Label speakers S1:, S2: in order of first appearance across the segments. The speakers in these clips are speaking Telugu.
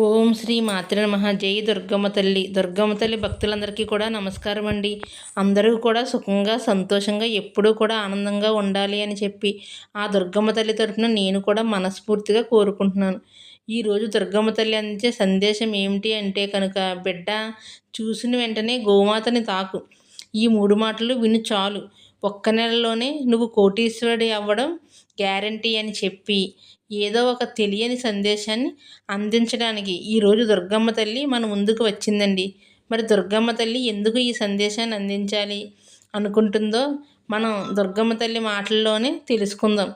S1: ఓం శ్రీ మాతృ నమ. జై దుర్గమ్మ తల్లి. దుర్గమ్మ తల్లి భక్తులందరికీ కూడా నమస్కారం అండి. అందరూ కూడా సుఖంగా సంతోషంగా ఎప్పుడూ కూడా ఆనందంగా ఉండాలి అని చెప్పి ఆ దుర్గమ్మ తల్లి తరఫున నేను కూడా మనస్ఫూర్తిగా కోరుకుంటున్నాను. ఈరోజు దుర్గమ్మ తల్లి అందించే సందేశం ఏమిటి అంటే కనుక బిడ్డ చూసిన వెంటనే గోమాతని తాకు. ఈ మూడు మాటలు విను చాలు. ఒక్క నెలలోనే నువ్వు కోటీశ్వరుడి అవ్వడం గ్యారంటీ అని చెప్పి ఏదో ఒక తెలియని సందేశాన్ని అందించడానికి ఈరోజు దుర్గమ్మ తల్లి మన ముందుకు వచ్చిందండి. మరి దుర్గమ్మ తల్లి ఎందుకు ఈ సందేశాన్ని అందించాలి అనుకుంటుందో మనం దుర్గమ్మ తల్లి మాటల్లోనే తెలుసుకుందాం.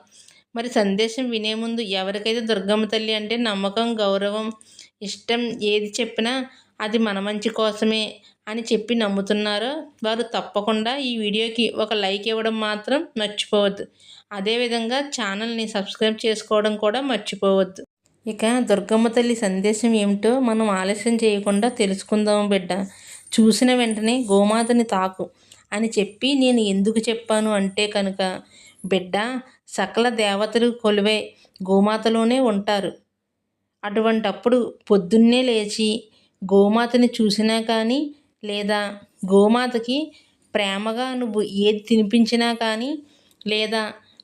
S1: మరి సందేశం వినే ముందు ఎవరికైతే దుర్గమ్మ తల్లి అంటే నమ్మకం గౌరవం ఇష్టం ఏది చెప్పినా అది మన మంచి కోసమే అని చెప్పి నమ్ముతున్నారో వారు తప్పకుండా ఈ వీడియోకి ఒక లైక్ ఇవ్వడం మాత్రం మర్చిపోవద్దు. అదేవిధంగా ఛానల్ని సబ్స్క్రైబ్ చేసుకోవడం కూడా మర్చిపోవద్దు. ఇక దుర్గమ్మ తల్లి సందేశం ఏమిటో మనం ఆలస్యం చేయకుండా తెలుసుకుందాం బిడ్డ. చూసిన వెంటనే గోమాతని తాకు అని చెప్పి నేను ఎందుకు చెప్పాను అంటే కనుక బిడ్డ సకల దేవతలు కొలువే గోమాతలోనే ఉంటారు. అటువంటప్పుడు పొద్దున్నే లేచి గోమాతని చూసినా కానీ లేదా గోమాతకి ప్రేమగా నువ్వు ఏది తినిపించినా కానీ లేదా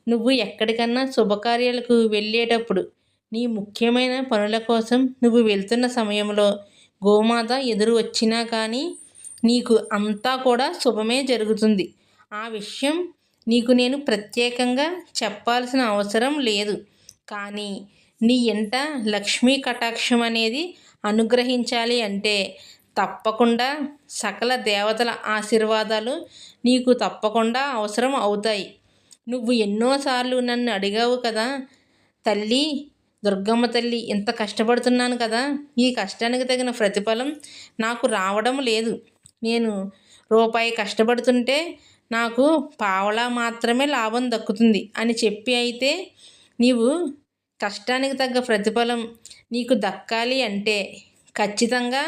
S1: నువ్వు ఎక్కడికన్నా శుభకార్యాలకు వెళ్ళేటప్పుడు నీ ముఖ్యమైన పనుల కోసం నువ్వు వెళ్తున్న సమయంలో గోమాత ఎదురు వచ్చినా కానీ నీకు అంతా కూడా శుభమే జరుగుతుంది. ఆ విషయం నీకు నేను ప్రత్యేకంగా చెప్పాల్సిన అవసరం లేదు. కానీ నీ ఇంట లక్ష్మీ కటాక్షం అనేది అనుగ్రహించాలి అంటే తప్పకుండా సకల దేవతల ఆశీర్వాదాలు నీకు తప్పకుండా అవసరం అవుతాయి. నువ్వు ఎన్నోసార్లు నన్ను అడిగావు కదా తల్లి దుర్గమ్మ తల్లి ఇంత కష్టపడుతున్నాను కదా ఈ కష్టానికి తగిన ప్రతిఫలం నాకు రావడం లేదు. నేను రూపాయి కష్టపడుతుంటే నాకు పావలా మాత్రమే లాభం దక్కుతుంది అని చెప్పి అయితే నీవు కష్టానికి తగ్గ ప్రతిఫలం నీకు దక్కాలి అంటే ఖచ్చితంగా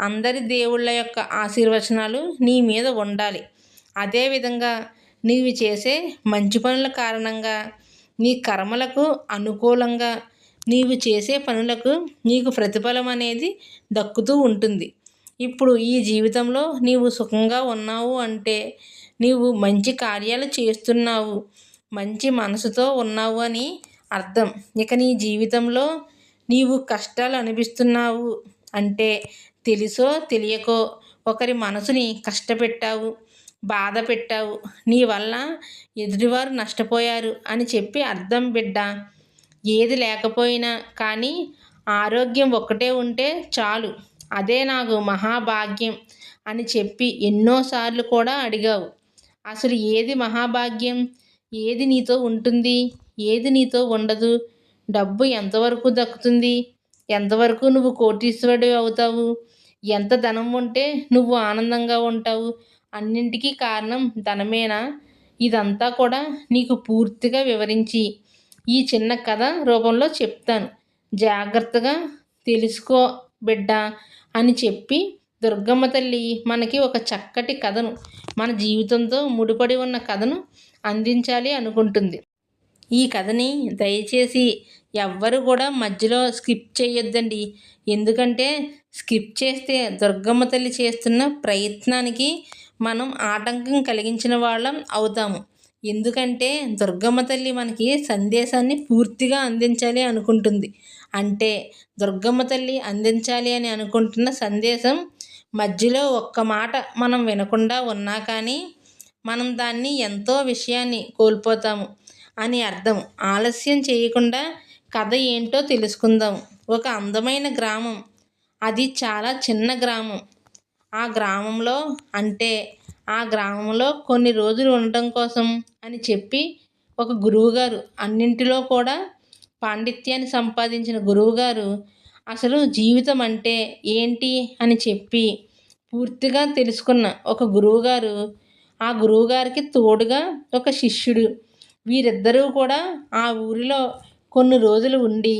S1: అందరి దేవుళ్ళ యొక్క ఆశీర్వచనాలు నీ మీద ఉండాలి. అదేవిధంగా నీవు చేసే మంచి పనుల కారణంగా నీ కర్మలకు అనుకూలంగా నీవు చేసే పనులకు నీకు ప్రతిఫలం అనేది దక్కుతూ ఉంటుంది. ఇప్పుడు ఈ జీవితంలో నీవు సుఖంగా ఉన్నావు అంటే నీవు మంచి కార్యాలు చేస్తున్నావు మంచి మనసుతో ఉన్నావు అని అర్థం. ఇక నీ జీవితంలో నీవు కష్టాలు అనిపిస్తున్నావు అంటే తెలుసో తెలియకో ఒకరి మనసుని కష్టపెట్టావు. బాధ పెట్టావు. నీ వల్ల ఎదుటివారు నష్టపోయారు అని చెప్పి అర్థం బిడ్డ. ఏది లేకపోయినా కానీ ఆరోగ్యం ఒక్కటే ఉంటే చాలు. అదే నాకు మహాభాగ్యం అని చెప్పి ఎన్నోసార్లు కూడా అడిగావు. అసలు ఏది మహాభాగ్యం? ఏది నీతో ఉంటుంది? ఏది నీతో ఉండదు? డబ్బు ఎంతవరకు దక్కుతుంది? ఎంతవరకు నువ్వు కోటీశ్వరుడు అవుతావు? ఎంత ధనం ఉంటే నువ్వు ఆనందంగా ఉంటావు? అన్నింటికీ కారణం ధనమేనా? ఇదంతా కూడా నీకు పూర్తిగా వివరించి ఈ చిన్న కథ రూపంలో చెప్తాను. జాగ్రత్తగా తెలుసుకో బిడ్డ అని చెప్పి దుర్గమ్మ తల్లి మనకి ఒక చక్కటి కథను మన జీవితంతో ముడిపడి ఉన్న కథను అందించాలి అనుకుంటుంది. ఈ కథని దయచేసి ఎవ్వరు కూడా మధ్యలో స్కిప్ చేయొద్దండి. ఎందుకంటే స్కిప్ చేస్తే దుర్గమ్మ తల్లి చేస్తున్న ప్రయత్నానికి మనం ఆటంకం కలిగించిన వాళ్ళం అవుతాము. ఎందుకంటే దుర్గమ్మ తల్లి మనకి సందేశాన్ని పూర్తిగా అందించాలి అనుకుంటుంది. అంటే దుర్గమ్మ తల్లి అందించాలి అని అనుకుంటున్న సందేశం మధ్యలో ఒక్క మాట మనం వినకుండా ఉన్నా కానీ మనం దాన్ని ఎంతో విషయాన్ని కోల్పోతాము అని అర్థం. ఆలస్యం చేయకుండా కథ ఏంటో తెలుసుకుందాం. ఒక అందమైన గ్రామం. అది చాలా చిన్న గ్రామం. ఆ గ్రామంలో అంటే ఆ గ్రామంలో కొన్ని రోజులు ఉండటం కోసం అని చెప్పి ఒక గురువుగారు అన్నింటిలో కూడా పాండిత్యాన్ని సంపాదించిన గురువుగారు అసలు జీవితం అంటే ఏంటి? అని చెప్పి పూర్తిగా తెలుసుకున్న ఒక గురువుగారు ఆ గురువుగారికి తోడుగా ఒక శిష్యుడు. వీరిద్దరూ కూడా ఆ ఊరిలో కొన్ని రోజులు ఉండి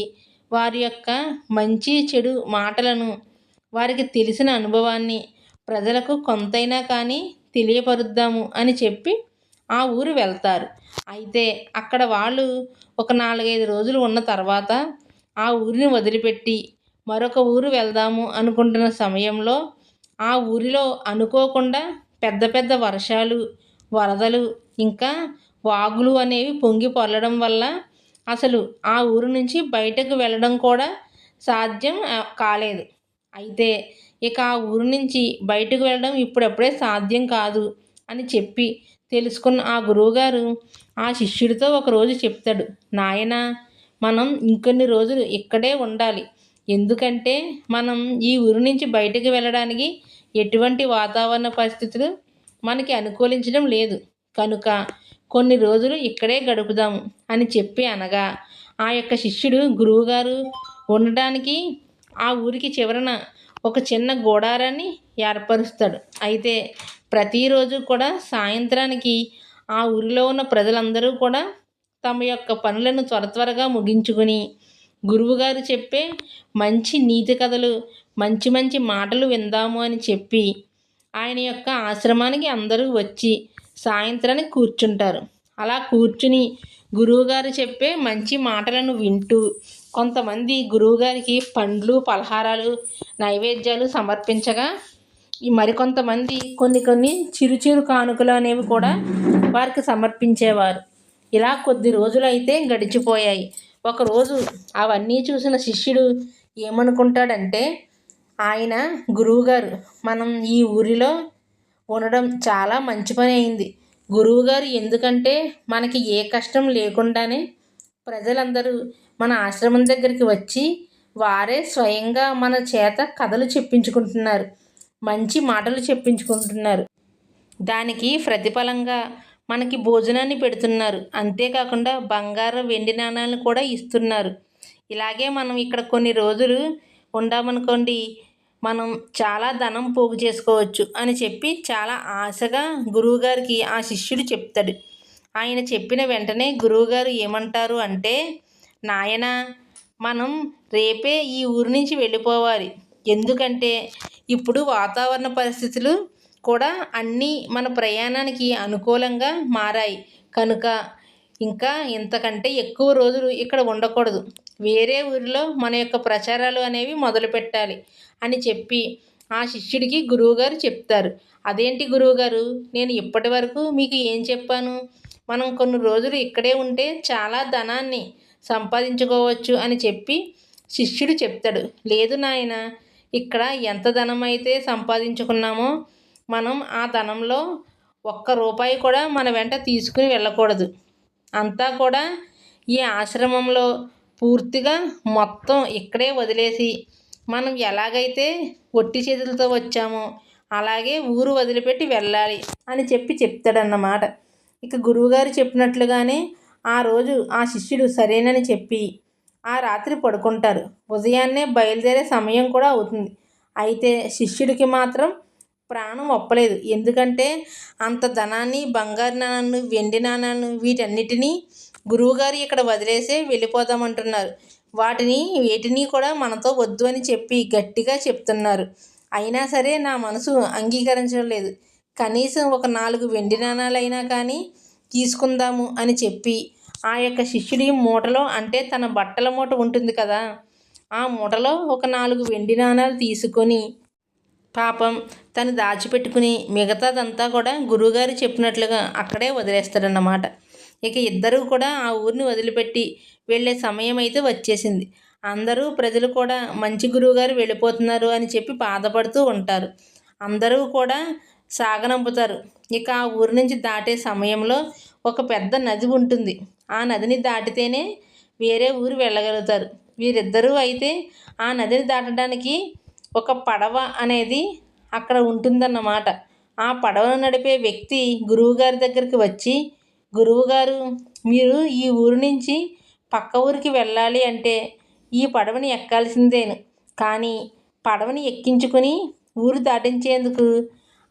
S1: వారి యొక్క మంచి చెడు మాటలను వారికి తెలిసిన అనుభవాన్ని ప్రజలకు కొంతైనా కానీ తెలియపరుద్దాము అని చెప్పి ఆ ఊరు వెళ్తారు. అయితే అక్కడ వాళ్ళు ఒక నాలుగైదు రోజులు ఉన్న తర్వాత ఆ ఊరిని వదిలిపెట్టి మరొక ఊరు వెళ్దాము అనుకుంటున్న సమయంలో ఆ ఊరిలో అనుకోకుండా పెద్ద పెద్ద వర్షాలు వరదలు ఇంకా వాగులు అనేవి పొంగి పొరలడం వల్ల అసలు ఆ ఊరు నుంచి బయటకు వెళ్ళడం కూడా సాధ్యం కాలేదు. అయితే ఇక ఆ ఊరు నుంచి బయటకు వెళ్ళడం ఇప్పుడప్పుడే సాధ్యం కాదు అని చెప్పి తెలుసుకున్న ఆ గురువుగారు ఆ శిష్యుడితో ఒకరోజు చెప్తాడు నాయన మనం ఇంకొన్ని రోజులు ఇక్కడే ఉండాలి. ఎందుకంటే మనం ఈ ఊరు నుంచి బయటకు వెళ్ళడానికి ఎటువంటి వాతావరణ పరిస్థితులు మనకి అనుకూలించడం లేదు. కనుక కొన్ని రోజులు ఇక్కడే గడుపుదాము అని చెప్పి అనగా ఆ యొక్క శిష్యుడు గురువుగారు ఉండడానికి ఆ ఊరికి చివరన ఒక చిన్న గోడారాన్ని ఏర్పరుస్తాడు. అయితే ప్రతిరోజు కూడా సాయంత్రానికి ఆ ఊరిలో ఉన్న ప్రజలందరూ కూడా తమ యొక్క పనులను త్వర త్వరగా ముగించుకుని గురువుగారు చెప్పే మంచి నీతి కథలు మంచి మంచి మాటలు విందాము అని చెప్పి ఆయన యొక్క ఆశ్రమానికి అందరూ వచ్చి సాయంత్రానికి కూర్చుంటారు. అలా కూర్చుని గురువుగారు చెప్పే మంచి మాటలను వింటూ కొంతమంది గురువుగారికి పండ్లు పలహారాలు నైవేద్యాలు సమర్పించగా మరికొంతమంది కొన్ని కొన్ని చిరు చిరు కానుకలు అనేవి కూడా వారికి సమర్పించేవారు. ఇలా కొద్ది రోజులు అయితే గడిచిపోయాయి. ఒకరోజు అవన్నీ చూసిన శిష్యుడు ఏమనుకుంటాడంటే ఆయన గురువుగారు మనం ఈ ఊరిలో ఉండడం చాలా మంచి పని అయింది. గురువుగారు ఎందుకంటే మనకి ఏ కష్టం లేకుండానే ప్రజలందరూ మన ఆశ్రమం దగ్గరికి వచ్చి వారే స్వయంగా మన చేత కథలు చెప్పించుకుంటున్నారు. మంచి మాటలు చెప్పించుకుంటున్నారు. దానికి ప్రతిఫలంగా మనకి భోజనాన్ని పెడుతున్నారు. అంతేకాకుండా బంగారం వెండి నాణాలను కూడా ఇస్తున్నారు. ఇలాగే మనం ఇక్కడ కొన్ని రోజులు ఉండామనుకోండి మనం చాలా ధనం పోగు చేసుకోవచ్చు అని చెప్పి చాలా ఆశగా గురువుగారికి ఆ శిష్యుడు చెప్తాడు. ఆయన చెప్పిన వెంటనే గురువుగారు ఏమంటారు అంటే నాయన మనం రేపే ఈ ఊరి నుంచి వెళ్ళిపోవాలి. ఎందుకంటే ఇప్పుడు వాతావరణ పరిస్థితులు కూడా అన్నీ మన ప్రయాణానికి అనుకూలంగా మారాయి. కనుక ఇంకా ఇంతకంటే ఎక్కువ రోజులు ఇక్కడ ఉండకూడదు. వేరే ఊరిలో మన యొక్క ప్రచారాలు అనేవి మొదలు పెట్టాలి అని చెప్పి ఆ శిష్యుడికి గురువుగారు చెప్తారు. అదేంటి గురువుగారు? నేను ఇప్పటి వరకు మీకు ఏం చెప్పాను? మనం కొన్ని రోజులు ఇక్కడే ఉంటే చాలా ధనాన్ని సంపాదించుకోవచ్చు అని చెప్పి శిష్యుడు చెప్తాడు. లేదు నాయన ఇక్కడ ఎంత ధనం అయితే సంపాదించుకున్నామో మనం ఆ ధనంలో ఒక్క రూపాయి కూడా మన వెంట తీసుకుని వెళ్ళకూడదు. అంతా కూడా ఈ ఆశ్రమంలో పూర్తిగా మొత్తం ఇక్కడే వదిలేసి మనం ఎలాగైతే ఒట్టి చేతులతో వచ్చామో అలాగే ఊరు వదిలిపెట్టి వెళ్ళాలి అని చెప్పి చెప్తాడన్నమాట. ఇక గురువుగారు చెప్పినట్లుగానే ఆ రోజు ఆ శిష్యుడు సరేనని చెప్పి ఆ రాత్రి పడుకుంటారు. ఉదయాన్నే బయలుదేరే సమయం కూడా అవుతుంది. అయితే శిష్యుడికి మాత్రం ప్రాణం ఒప్పలేదు. ఎందుకంటే అంత ధనాన్ని బంగారు నాణాలను వెండి నాణాలను వీటన్నిటినీ గురువుగారు ఇక్కడ వదిలేసే వెళ్ళిపోదామంటున్నారు. వాటిని వేటిని కూడా మనతో వద్దు అని చెప్పి గట్టిగా చెప్తున్నారు. అయినా సరే నా మనసు అంగీకరించడం లేదు. కనీసం ఒక నాలుగు వెండి నాణాలైనా కానీ తీసుకుందాము అని చెప్పి ఆ యొక్క శిష్యుడి మూటలో అంటే తన బట్టల మూట ఉంటుంది కదా ఆ మూటలో ఒక నాలుగు వెండి నాణాలు తీసుకొని పాపం తను దాచిపెట్టుకుని మిగతాదంతా కూడా గురువుగారు చెప్పినట్లుగా అక్కడే వదిలేస్తాడన్నమాట ఇక ఇద్దరూ కూడా ఆ ఊరిని వదిలిపెట్టి వెళ్ళే సమయం అయితే వచ్చేసింది. అందరూ ప్రజలు కూడా మంచి గురువుగారు వెళ్ళిపోతున్నారు అని చెప్పి బాధపడుతూ ఉంటారు. అందరూ కూడా సాగనంపుతారు. ఇక ఆ ఊరి నుంచి దాటే సమయంలో ఒక పెద్ద నది ఉంటుంది. ఆ నదిని దాటితేనే వేరే ఊరు వెళ్ళగలుగుతారు. వీరిద్దరూ అయితే ఆ నదిని దాటడానికి ఒక పడవ అనేది అక్కడ ఉంటుందన్నమాట. ఆ పడవను నడిపే వ్యక్తి గురువుగారి దగ్గరికి వచ్చి గురువుగారు మీరు ఈ ఊరు నుంచి పక్క ఊరికి వెళ్ళాలి అంటే ఈ పడవని ఎక్కాల్సిందేను. కానీ పడవని ఎక్కించుకొని ఊరు దాటించేందుకు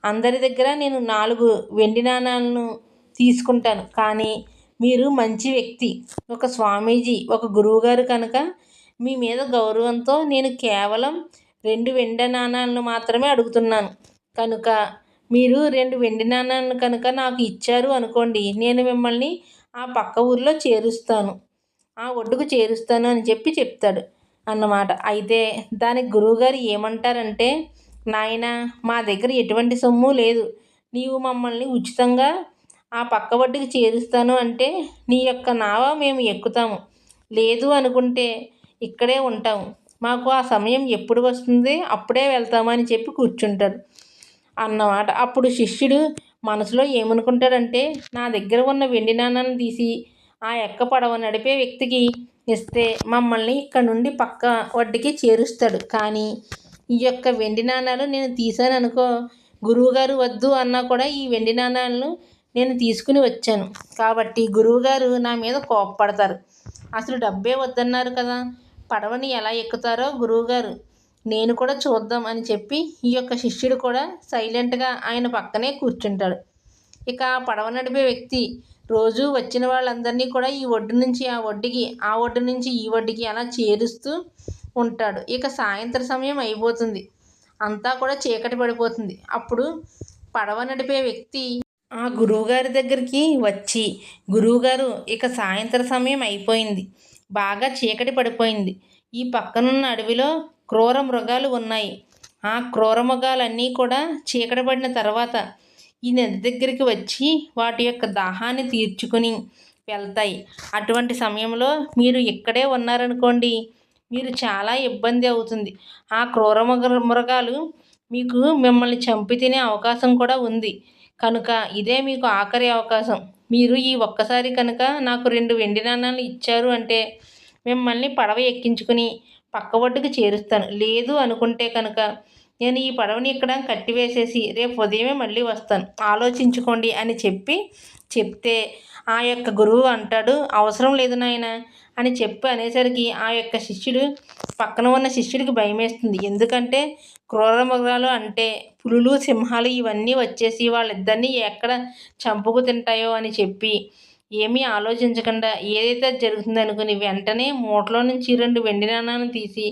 S1: అందరి దగ్గర నేను నాలుగు వెండి నాణాలను తీసుకుంటాను. కానీ మీరు మంచి వ్యక్తి ఒక స్వామీజీ ఒక గురువుగారు కనుక మీ మీద గౌరవంతో నేను కేవలం రెండు వెండి నాణాలను మాత్రమే అడుగుతున్నాను. కనుక మీరు రెండు వెండి నాణాలను కనుక నాకు ఇచ్చారు అనుకోండి నేను మిమ్మల్ని ఆ పక్క ఊరిలో చేరుస్తాను. ఆ ఒడ్డుకు చేరుస్తాను అని చెప్పి చెప్తాడు అన్నమాట. అయితే దానికి గురువుగారు ఏమంటారంటే నాయన మా దగ్గర ఎటువంటి సొమ్ము లేదు. నీవు మమ్మల్ని ఉచితంగా ఆ పక్క ఒడ్డుకి చేరుస్తాను అంటే నీ యొక్క నావ మేము ఎక్కుతాము. లేదు అనుకుంటే ఇక్కడే ఉంటాము. మాకు ఆ సమయం ఎప్పుడు వస్తుంది? అప్పుడే వెళ్తామని చెప్పి కూర్చుంటాడు. అన్నమాట. అప్పుడు శిష్యుడు మనసులో ఏమనుకుంటాడంటే నా దగ్గర ఉన్న వెండి నాణాలను తీసి ఆ ఎక్క పడవ నడిపే వ్యక్తికి ఇస్తే మమ్మల్ని ఇక్కడ నుండి పక్క వడ్డీకి చేరుస్తాడు. కానీ ఈ యొక్క వెండి నాణాలు నేను తీశాను అనుకో గురువుగారు వద్దు అన్నా కూడా ఈ వెండి నాణాలను నేను తీసుకుని వచ్చాను. కాబట్టి గురువుగారు నా మీద కోపపడతారు. అసలు డబ్బే వద్దన్నారు కదా పడవని ఎలా ఎక్కుతారో గురువుగారు. నేను కూడా చూద్దాం అని చెప్పి ఈ యొక్క శిష్యుడు కూడా సైలెంట్గా ఆయన పక్కనే కూర్చుంటాడు. ఇక పడవ నడిపే వ్యక్తి రోజు వచ్చిన వాళ్ళందరినీ కూడా ఈ ఒడ్డు నుంచి ఆ ఒడ్డుకి ఆ ఒడ్డు నుంచి ఈ ఒడ్డుకి అలా చేరుస్తూ ఉంటాడు. ఇక సాయంత్ర సమయం అయిపోతుంది. అంతా కూడా చీకటి పడిపోతుంది. అప్పుడు పడవ నడిపే వ్యక్తి ఆ గురువుగారి దగ్గరికి వచ్చి గురువుగారు ఇక సాయంత్ర సమయం అయిపోయింది. బాగా చీకటి పడిపోయింది. ఈ పక్కనున్న అడవిలో క్రూర మృగాలు ఉన్నాయి. ఆ క్రూర మృగాలన్నీ కూడా చీకటి పడిన తర్వాత ఈ నది దగ్గరికి వచ్చి వాటి యొక్క దాహాన్ని తీర్చుకుని వెళ్తాయి. అటువంటి సమయంలో మీరు ఇక్కడే ఉన్నారనుకోండి మీరు చాలా ఇబ్బంది అవుతుంది. ఆ క్రూర మృగాలు మీకు మిమ్మల్ని చంపి తినే అవకాశం కూడా ఉంది. కనుక ఇదే మీకు ఆఖరి అవకాశం. మీరు ఈ ఒక్కసారి కనుక నాకు రెండు వెండి నాణాలు ఇచ్చారు అంటే మిమ్మల్ని పడవ ఎక్కించుకుని పక్క ఒడ్డుకు చేరుస్తాను. లేదు అనుకుంటే కనుక నేను ఈ పడవని ఇక్కడ కట్టివేసేసి రేపు ఉదయమే మళ్ళీ వస్తాను. ఆలోచించుకోండి అని చెప్పి చెప్తే ఆ యొక్క గురువు అంటాడు అవసరం లేదు నాయన అని చెప్పి అనేసరికి ఆ యొక్క శిష్యుడు పక్కన ఉన్న శిష్యుడికి భయమేస్తుంది. ఎందుకంటే క్రూర మృగాలు అంటే పులులు సింహాలు ఇవన్నీ వచ్చేసి వాళ్ళిద్దరినీ ఎక్కడ చంపుకు తింటాయో అని చెప్పి ఏమీ ఆలోచించకుండా ఏదైతే జరుగుతుంది అనుకుని వెంటనే మూటలో నుంచి రెండు వెండి నాణాలను తీసి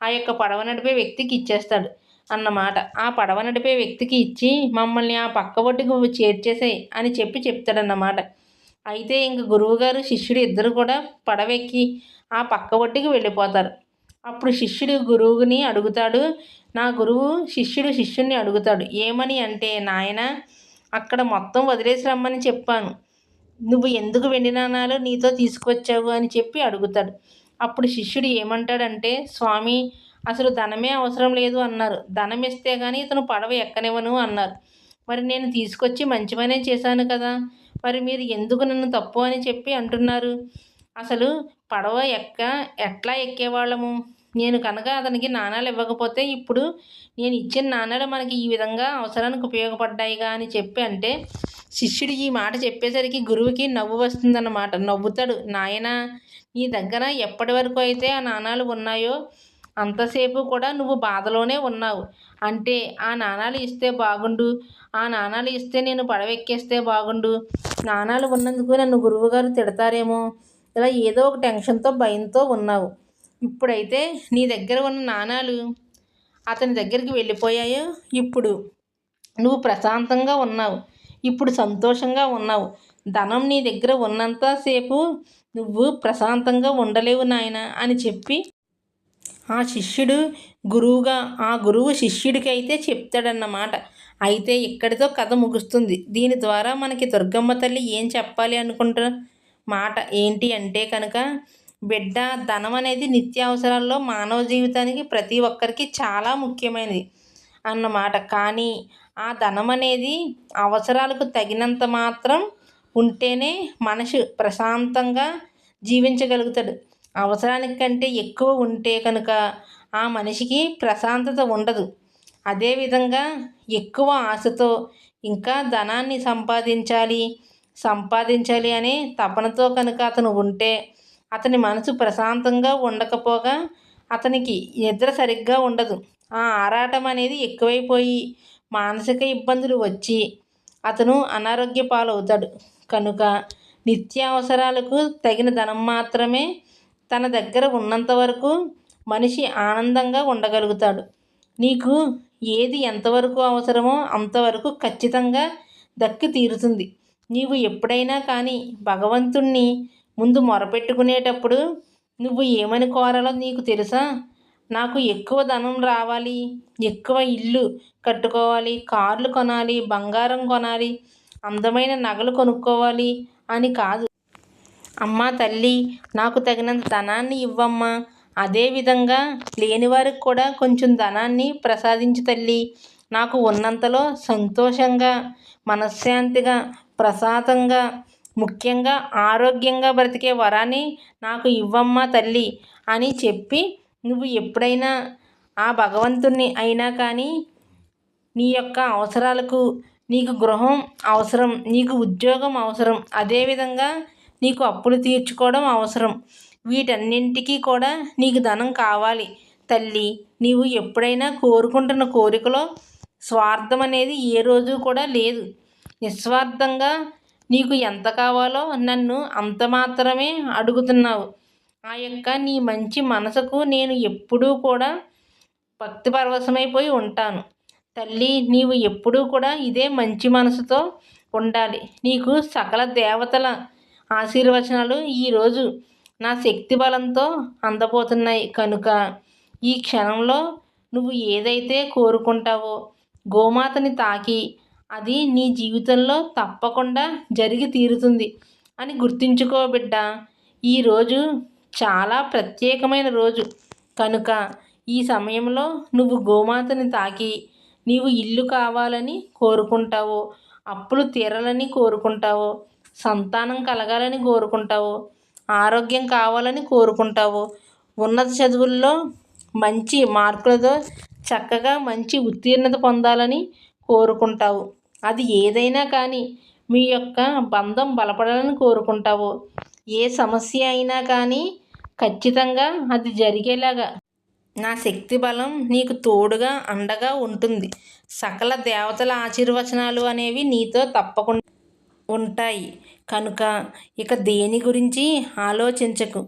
S1: ఆ యొక్క పడవ నడిపే వ్యక్తికి ఇచ్చేస్తాడు. అన్నమాట. ఆ పడవ నడిపే వ్యక్తికి ఇచ్చి మమ్మల్ని ఆ పక్క ఒడ్డుకు చేర్చేసాయి అని చెప్పి చెప్తాడన్నమాట. అయితే ఇంక గురువుగారు శిష్యుడు ఇద్దరు కూడా పడవెక్కి ఆ పక్క ఒడ్డుకి వెళ్ళిపోతారు. అప్పుడు శిష్యుడు గురువుని అడుగుతాడు నా గురువు శిష్యుడు శిష్యుడిని అడుగుతాడు. ఏమని అంటే నాయన అక్కడ మొత్తం వదిలేసి రమ్మని చెప్పాను. నువ్వు ఎందుకు వెండి నీతో తీసుకొచ్చావు అని చెప్పి అడుగుతాడు. అప్పుడు శిష్యుడు ఏమంటాడంటే స్వామి అసలు ధనమే అవసరం లేదు అన్నారు. ధనం ఇస్తే కానీ ఇతను పడవ ఎక్కనివ్వను అన్నారు. మరి నేను తీసుకొచ్చి మంచి పనే చేశాను కదా. మరి మీరు ఎందుకు నన్ను తప్పు అని చెప్పి అంటున్నారు? అసలు పడవ ఎక్క ఎట్లా ఎక్కేవాళ్ళము? నేను కనుక అతనికి నాణాలు ఇవ్వకపోతే ఇప్పుడు నేను ఇచ్చిన నాణాలు మనకి ఈ విధంగా అవసరానికి ఉపయోగపడ్డాయిగా అని చెప్పి అంటే శిష్యుడు ఈ మాట చెప్పేసరికి గురువుకి నవ్వు వస్తుందన్నమాట. నవ్వుతాడు. నాయన నీ దగ్గర ఎప్పటి వరకు అయితే ఆ నాణాలు ఉన్నాయో అంతసేపు కూడా నువ్వు బాధలోనే ఉన్నావు. అంటే ఆ నాణాలు ఇస్తే బాగుండు. ఆ నాణాలు ఇస్తే నేను పడవెక్కేస్తే బాగుండు. నాణాలు ఉన్నందుకు నన్ను గురువుగారు తిడతారేమో. ఇలా ఏదో ఒక టెన్షన్తో భయంతో ఉన్నావు. ఇప్పుడైతే నీ దగ్గర ఉన్న నాణాలు అతని దగ్గరికి వెళ్ళిపోయాయో? ఇప్పుడు నువ్వు ప్రశాంతంగా ఉన్నావు. ఇప్పుడు సంతోషంగా ఉన్నావు. ధనం నీ దగ్గర ఉన్నంతసేపు నువ్వు ప్రశాంతంగా ఉండలేవు నాయన అని చెప్పి ఆ శిష్యుడు గురువుగా ఆ గురువు శిష్యుడికి అయితే చెప్తాడన్నమాట. అయితే ఇక్కడితో కథ ముగుస్తుంది. దీని ద్వారా మనకి దుర్గమ్మ తల్లి ఏం చెప్పాలి అనుకుంటా మాట ఏంటి అంటే కనుక బిడ్డ ధనం అనేది నిత్యావసరాల్లో మానవ జీవితానికి ప్రతి ఒక్కరికి చాలా ముఖ్యమైనది అన్నమాట. కానీ ఆ ధనం అనేది అవసరాలకు తగినంత మాత్రం ఉంటేనే మనిషి ప్రశాంతంగా జీవించగలుగుతాడు. అవసరానికి కంటే ఎక్కువ ఉంటే కనుక ఆ మనిషికి ప్రశాంతత ఉండదు. అదేవిధంగా ఎక్కువ ఆశతో ఇంకా ధనాన్ని సంపాదించాలి సంపాదించాలి అనే తపనతో కనుక అతను ఉంటే అతని మనసు ప్రశాంతంగా ఉండకపోగా అతనికి నిద్ర సరిగ్గా ఉండదు. ఆ ఆరాటం అనేది ఎక్కువైపోయి మానసిక ఇబ్బందులు వచ్చి అతను అనారోగ్య పాలవుతాడు. కనుక నిత్యావసరాలకు తగిన ధనం మాత్రమే తన దగ్గర ఉన్నంత వరకు మనిషి ఆనందంగా ఉండగలుగుతాడు. నీకు ఏది ఎంతవరకు అవసరమో అంతవరకు ఖచ్చితంగా దక్కి తీరుతుంది. నీవు ఎప్పుడైనా కానీ భగవంతుణ్ణి ముందు మొరపెట్టుకునేటప్పుడు నువ్వు ఏమని కోరాలో నీకు తెలుసా? నాకు ఎక్కువ ధనం రావాలి ఎక్కువ ఇల్లు కట్టుకోవాలి కార్లు కొనాలి బంగారం కొనాలి అందమైన నగలు కొనుక్కోవాలి అని కాదు. అమ్మా తల్లి నాకు తగినంత ధనాన్ని ఇవ్వమ్మా. అదేవిధంగా లేనివారికి కూడా కొంచెం ధనాన్ని ప్రసాదించు తల్లి. నాకు ఉన్నంతలో సంతోషంగా మనశ్శాంతిగా ప్రశాంతంగా ముఖ్యంగా ఆరోగ్యంగా బ్రతికే వరాన్ని నాకు ఇవ్వమ్మా తల్లి అని చెప్పి నువ్వు ఎప్పుడైనా ఆ భగవంతుణ్ణి అయినా కానీ నీ యొక్క అవసరాలకు నీకు గృహం అవసరం నీకు ఉద్యోగం అవసరం అదేవిధంగా నీకు అప్పులు తీర్చుకోవడం అవసరం. వీటన్నింటికీ కూడా నీకు ధనం కావాలి. తల్లి నీవు ఎప్పుడైనా కోరుకుంటున్న కోరికలో స్వార్థం అనేది ఏ రోజు కూడా లేదు. నిస్వార్థంగా నీకు ఎంత కావాలో నన్ను అంత మాత్రమే అడుగుతున్నావు. ఆ యొక్క నీ మంచి మనసుకు నేను ఎప్పుడూ కూడా భక్తి పరవశమైపోయి ఉంటాను. తల్లి నీవు ఎప్పుడూ కూడా ఇదే మంచి మనసుతో ఉండాలి. నీకు సకల దేవతల ఆశీర్వచనాలు ఈరోజు నా శక్తి బలంతో అందబోతున్నాయి. కనుక ఈ క్షణంలో నువ్వు ఏదైతే కోరుకుంటావో గోమాతని తాకి అది నీ జీవితంలో తప్పకుండా జరిగి తీరుతుంది అని గుర్తుంచుకో బిడ్డ. ఈరోజు చాలా ప్రత్యేకమైన రోజు. కనుక ఈ సమయంలో నువ్వు గోమాతని తాకి నీవు ఇల్లు కావాలని కోరుకుంటావో అప్పులు తీరాలని కోరుకుంటావో సంతానం కలగాలని కోరుకుంటావు ఆరోగ్యం కావాలని కోరుకుంటావు. ఉన్నత చదువుల్లో మంచి మార్కులతో చక్కగా మంచి ఉత్తీర్ణత పొందాలని కోరుకుంటావు. అది ఏదైనా కానీ మీ యొక్క బంధం బలపడాలని కోరుకుంటావు. ఏ సమస్య అయినా కానీ ఖచ్చితంగా అది జరిగేలాగా. నా శక్తి బలం నీకు తోడుగా అండగా ఉంటుంది. సకల దేవతల ఆశీర్వచనాలు అనేవి నీతో తప్పకుండా ఉంటాయి. కనుక ఇక దేని గురించి ఆలోచించకు.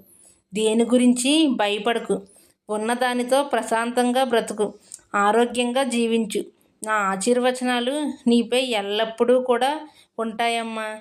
S1: దేని గురించి భయపడకు. ఉన్నదానితో ప్రశాంతంగా బ్రతుకు. ఆరోగ్యంగా జీవించు. నా ఆశీర్వచనాలు నీపై ఎల్లప్పుడూ కూడా ఉంటాయమ్మా.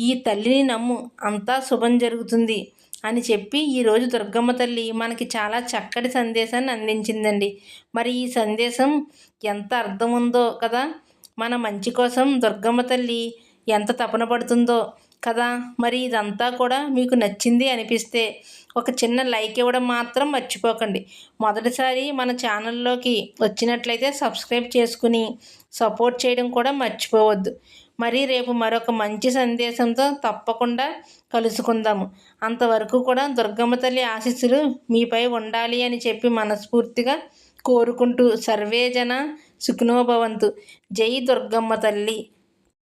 S1: ఈ తల్లిని నమ్ము. అంతా శుభం జరుగుతుంది అని చెప్పి ఈరోజు దుర్గమ్మ తల్లి మనకి చాలా చక్కటి సందేశాన్ని అందించిందండి. మరి ఈ సందేశం ఎంత అర్థం ఉందో కదా? మన మంచి కోసం దుర్గమ్మ తల్లి ఎంత తపన పడుతుందో కదా. మరి ఇదంతా కూడా మీకు నచ్చింది అనిపిస్తే ఒక చిన్న లైక్ ఇవ్వడం మాత్రం మర్చిపోకండి. మొదటిసారి మన ఛానల్లోకి వచ్చినట్లయితే సబ్స్క్రైబ్ చేసుకుని సపోర్ట్ చేయడం కూడా మర్చిపోవద్దు. మరి రేపు మరొక మంచి సందేశంతో తప్పకుండా కలుసుకుందాము. అంతవరకు కూడా దుర్గమ్మ తల్లి ఆశీస్సులు మీపై ఉండాలి అని చెప్పి మనస్ఫూర్తిగా కోరుకుంటూ సర్వేజన సుఖినోభవంతు జై దుర్గమ్మ తల్లి.